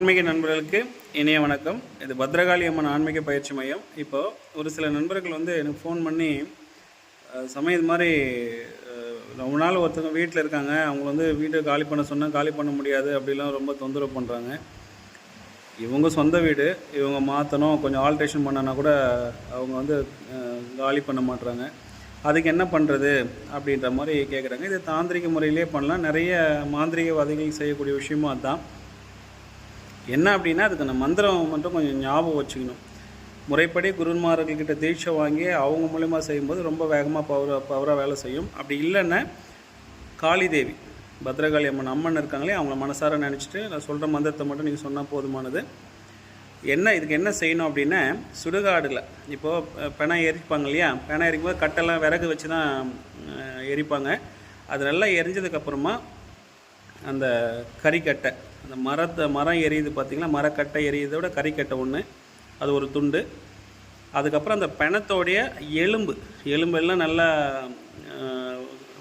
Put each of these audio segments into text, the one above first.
ஆன்மீக நண்பர்களுக்கு இணைய வணக்கம். இது பத்ரகாளி அம்மன் ஆன்மீக பயிற்சி மையம். இப்போது ஒரு சில நண்பர்கள் வந்து எனக்கு ஃபோன் பண்ணி சமயம் இது மாதிரி ரொம்ப நாள் ஒருத்தவங்க வீட்டில் இருக்காங்க. அவங்க வந்து வீட்டை காலி பண்ண சொன்னால் காலி பண்ண முடியாது அப்படிலாம் ரொம்ப தொந்தரவு பண்ணுறாங்க இவங்க சொந்த வீடு இவங்க மாற்றணும் கொஞ்சம் ஆல்ட்ரேஷன் பண்ணனா கூட அவங்க வந்து காலி பண்ண மாட்றாங்க. அதுக்கு என்ன பண்ணுறது அப்படின்ற மாதிரி கேட்குறாங்க இது தாந்திரிக முறையிலே பண்ணலாம். நிறைய மாந்திரிகவாதிகள் செய்யக்கூடிய விஷயமும் அதுதான் என்ன அப்படின்னா அதுக்கு அந்த மந்திரம் மட்டும் கொஞ்சம் ஞாபகம் வச்சுக்கணும். முறைப்படி குருமார்கள்கிட்ட தீட்சை வாங்கி அவங்க மூலிமா செய்யும்போது ரொம்ப வேகமாக பவராக பவராக வேலை செய்யும். அப்படி இல்லைன்னா காளி தேவி பத்ரகாளி அம்மன் அம்மன் இருக்காங்களே அவங்கள மனசார நினச்சிட்டு நான் சொல்கிற மந்திரத்தை மட்டும் நீங்கள் சொன்னால் போதுமானது. என்ன இதுக்கு என்ன செய்யணும் அப்படின்னா சுடுகாடில் இப்போது பெணம் எரிப்பாங்க இல்லையா? பெணம் எரிக்கும்போது கட்டெல்லாம் விறகு வச்சு தான் எரிப்பாங்க. அது நல்லா எரிஞ்சதுக்கப்புறமா அந்த கறிக்கட்டை அந்த மரத்தை மரம் எரியுது பார்த்திங்கன்னா மரக்கட்டை எரியுதை விட கறிக்கட்டை ஒன்று அது ஒரு துண்டு. அதுக்கப்புறம் அந்த பிணத்தோடைய எலும்பு. எலும்பெல்லாம் நல்லா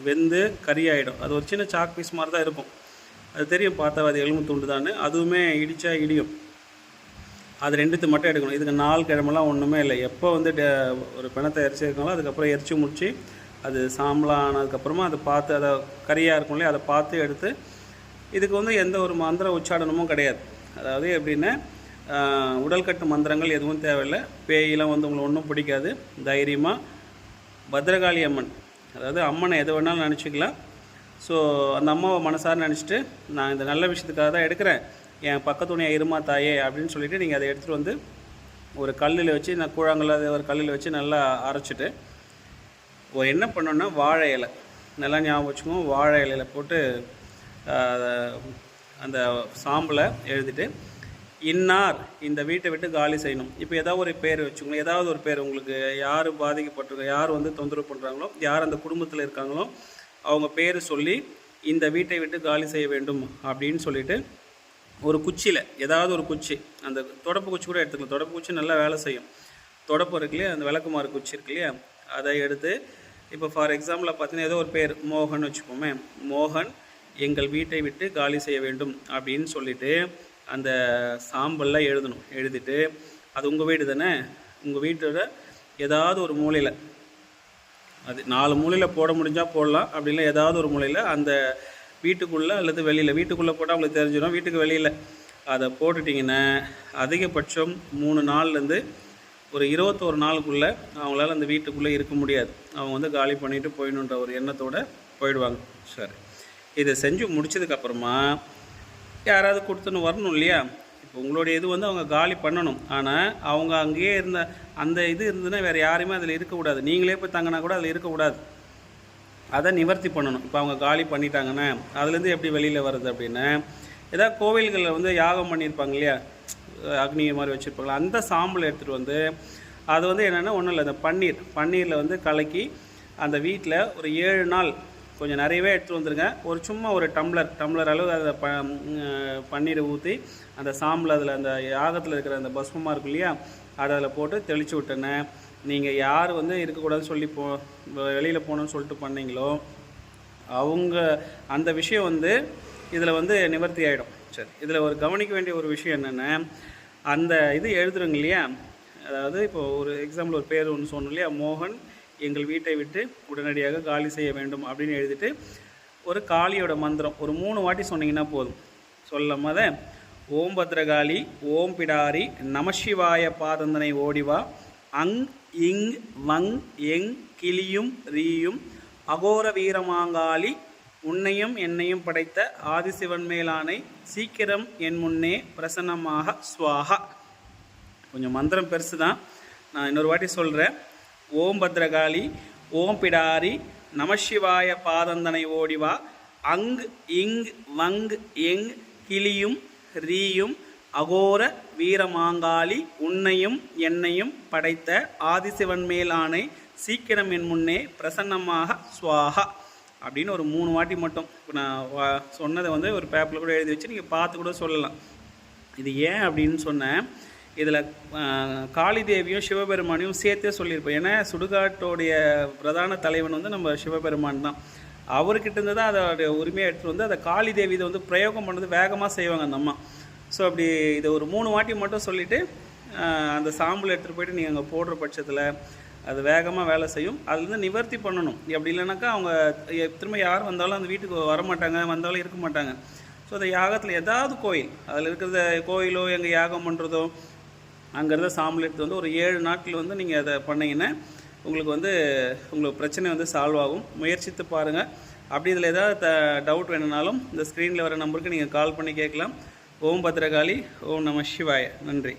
வெந்து கறியாயிடும். அது ஒரு சின்ன சாக் பீஸ் மாதிரி தான் இருக்கும். அது தெரியும் பார்த்தா அது எலும்பு துண்டு தான் அதுவுமே இடித்தா இடியும். அது ரெண்டுத்து மட்டும் எடுக்கணும். இதுக்கு நாள் கிழமெல்லாம் ஒன்றுமே இல்லை. எப்போ வந்து டே- ஒரு பிணத்தை எரிச்சிருக்காங்களோ அதுக்கப்புறம் எரிச்சு முடிச்சு அது சாம்பலானதுக்கப்புறமா அதை பார்த்து அதை கறியாக இருக்கும் இல்லையா அதை பார்த்து எடுத்து இதுக்கு வந்து எந்த ஒரு மந்திர உச்சாடனமும் கிடையாது. அதாவது எப்படின்னா உடல் உடல்கட்டு மந்திரங்கள் எதுவும் தேவையில்லை. பேயெல்லாம் வந்து உங்களை ஒன்றும் பிடிக்காது. தைரியமாக பத்ரகாளி அம்மன் அதாவது அம்மனை எது வேணாலும் நினச்சிக்கலாம். ஸோ அந்த அம்மாவை மனசார நினச்சிட்டு நான் இந்த நல்ல விஷயத்துக்காக தான் எடுக்கிறேன். என் பக்கத்துணையா இருமா தாயே அப்படின்னு சொல்லிவிட்டு நீங்கள் அதை எடுத்துகிட்டு வந்து ஒரு கல்லில் வச்சு நான் கூழாங்கல்ல அதை ஒரு கல்லில் வச்சு நல்லா அரைச்சிட்டு என்ன பண்ணோன்னா வாழை இலை. நல்லா ஞாபகம் வச்சுக்கோங்க வாழை இலையில போட்டு அந்த சாம்பலை எழுதிட்டு இன்னார் இந்த வீட்டை விட்டு காலி செய்யணும். இப்போ ஏதாவது ஒரு பேர் வச்சுக்கோங்க ஏதாவது ஒரு பேர் உங்களுக்கு யார் பாதிக்கப்பட்டிருக்க யார் வந்து தொந்தரவு பண்ணுறாங்களோ யார் அந்த குடும்பத்தில் இருக்காங்களோ அவங்க பேர் சொல்லி இந்த வீட்டை விட்டு காலி செய்ய வேண்டும் அப்படின்னு சொல்லிட்டு ஒரு குச்சியில் ஏதாவது ஒரு குச்சி அந்த தொடப்பு குச்சி கூட எடுத்துக்கலாம். தொடப்பு குச்சி நல்லா வேலை செய்யும். தொடப்பு இருக்கு இல்லையா? அந்த விளக்குமாறு குச்சி இருக்கு இல்லையா? அதை எடுத்து இப்போ ஃபார் எக்ஸாம்பிள் பார்த்தீங்கன்னா ஏதோ ஒரு பேர் மோகன் வச்சுப்போமே. மோகன் எங்கள் வீட்டை விட்டு காலி செய்ய வேண்டும் அப்படின்னு சொல்லிட்டு அந்த சாம்பலில் எழுதணும். எழுதிட்டு அது உங்கள் வீடு தானே? உங்கள் வீட்டோட ஏதாவது ஒரு மூலையில் அது நாலு மூலையில் போட முடிஞ்சால் போடலாம். அப்படி இல்லை ஏதாவது ஒரு மூலையில் அந்த வீட்டுக்குள்ளே அல்லது வெளியில் வீட்டுக்குள்ளே போட்டால் அவங்களுக்கு தெரிஞ்சிடும். வீட்டுக்கு வெளியில். அதை போட்டுட்டிங்கன்னா அதிகபட்சம் மூணு நாள்லேருந்து ஒரு இருபத்தோரு நாளுக்குள்ளே அவங்களால அந்த வீட்டுக்குள்ளே இருக்க முடியாது. அவங்க வந்து காலி பண்ணிவிட்டு போயிடணுன்ற ஒரு எண்ணத்தோடு போயிடுவாங்க. சரி. இதை செஞ்சு முடிச்சதுக்கப்புறமா யாராவது கொடுத்துன்னு வரணும் இல்லையா? இப்போ உங்களுடைய இது வந்து அவங்க காலி பண்ணணும். ஆனால் அவங்க அங்கேயே இருந்த அந்த இது இருந்ததுன்னா வேறு யாருமே அதில் இருக்கக்கூடாது. நீங்களே போய் தங்கினா கூட அதில் இருக்கக்கூடாது. அதை நிவர்த்தி பண்ணணும். இப்போ அவங்க காலி பண்ணிட்டாங்கன்னா அதுலேருந்து எப்படி வெளியில் வருது அப்படின்னா? ஏதாவது கோவில்களில் வந்து யாகம் பண்ணியிருப்பாங்க இல்லையா? அக்னி மாதிரி வச்சுருப்பாங்களா? அந்த சாம்பல் எடுத்துகிட்டு வந்து அது வந்து என்னென்னா ஒன்றும் இல்லை. இந்த பன்னீர். பன்னீரில் வந்து கலக்கி அந்த வீட்டில் ஒரு ஏழு நாள் கொஞ்சம் நிறையவே எடுத்துகிட்டு வந்துருங்க. ஒரு சும்மா ஒரு டம்ளர் டம்ளர் அளவு அதை ப பன்னீரை ஊற்றி அந்த சாம்பில் அதில் அந்த யாகத்தில் இருக்கிற அந்த பஸ்மமாக இருக்கும் இல்லையா அதை அதில் போட்டு தெளித்து விட்டேன்னு நீங்கள் யார் வந்து இருக்கக்கூடாதுன்னு சொல்லி போ வெளியில் போகணுன்னு சொல்லிட்டு பண்ணீங்களோ அவங்க அந்த விஷயம் வந்து இதில் வந்து நிவர்த்தி ஆகிடும் சரி இதில் ஒரு கவனிக்க வேண்டிய ஒரு விஷயம் என்னென்னா அந்த இது எழுதுறோங்க இல்லையா அதாவது இப்போ ஒரு எக்ஸாம்பிள் ஒரு பேர் ஒன்று சொன்னோம் இல்லையா மோகன் எங்கள் வீட்டை விட்டு உடனடியாக காலி செய்ய வேண்டும் அப்படின்னு எழுதிட்டு ஒரு காளியோட மந்திரம் ஒரு மூணு வாட்டி சொன்னீங்கன்னா போதும். சொல்லும் போத ஓம் பத்ரகாளி ஓம் பிடாரி நமசிவாய பாதந்தனை ஓடிவா அங் இங் வங் எங் கிளியும் ரீயும் அகோர வீரமாங்காளி உன்னையும் என்னையும் படைத்த ஆதிசிவன் மேலானை சீக்கிரம் என் முன்னே பிரசன்னமாக சுவாகா. கொஞ்சம் மந்திரம் பெருசு தான் நான் இன்னொரு வாட்டி சொல்கிறேன் ஓம் பத்ரகாளி ஓம் பிடாரி நமசிவாய பாதந்தனை ஓடிவா அங் இங் வங் எங் கிளியும் ரீயும் அகோர வீரமாங்காளி உன்னையும் என்னையும் படைத்த ஆதிசிவன் மேலானை சீக்கிரம் என் முன்னே பிரசன்னமாக சுவாகா. அப்படின்னு ஒரு மூணு வாட்டி மட்டும். இப்போ நான் சொன்னதை வந்து ஒரு பேப்பரில் கூட எழுதி வச்சு நீங்கள் பார்த்து கூட சொல்லலாம். இது ஏன் அப்படின்னு சொன்னேன். இதில் காளி தேவியும் சிவபெருமானையும் சேர்த்தே சொல்லியிருப்போம். ஏன்னா சுடுகாட்டோடைய பிரதான தலைவன் வந்து நம்ம சிவபெருமான் தான். அவர்கிட்ட இருந்து தான் அதோடைய உரிமையை எடுத்துகிட்டு வந்து அதை காளி தேவி இதை வந்து பிரயோகம் பண்ணது வேகமாக செய்வாங்க அந்த அம்மா. ஸோ அப்படி இதை ஒரு மூணு வாட்டி மட்டும் சொல்லிவிட்டு அந்த சாம்பல் எடுத்துகிட்டு போயிட்டு நீங்கள் அங்கே போடுற பட்சத்தில் அது வேகமாக வேலை செய்யும். அதுலேருந்து நிவர்த்தி பண்ணணும். அப்படி இல்லைனாக்கா அவங்க திரும்ப யார் வந்தாலும் அந்த வீட்டுக்கு வரமாட்டாங்க வந்தாலும் இருக்க மாட்டாங்க. ஸோ அந்த யாகத்தில் ஏதாவது கோயில் அதில் இருக்கிறத கோயிலோ எங்கே யாகம் பண்ணுறதோ அங்கேருந்து சாம்பல் எடுத்து வந்து ஒரு ஏழு நாட்கள் வந்து நீங்கள் அதை பண்ணிங்கன்னா உங்களுக்கு வந்து உங்களுக்கு பிரச்சனை வந்து சால்வ் ஆகும். முயற்சித்து பாருங்கள் அப்படி இதில் ஏதாவது த டவுட் வேணுனாலும் இந்த ஸ்க்ரீனில் வர நம்பருக்கு நீங்கள் கால் பண்ணி கேட்கலாம். ஓம் பத்ரகாளி ஓம் நம சிவாய. நன்றி.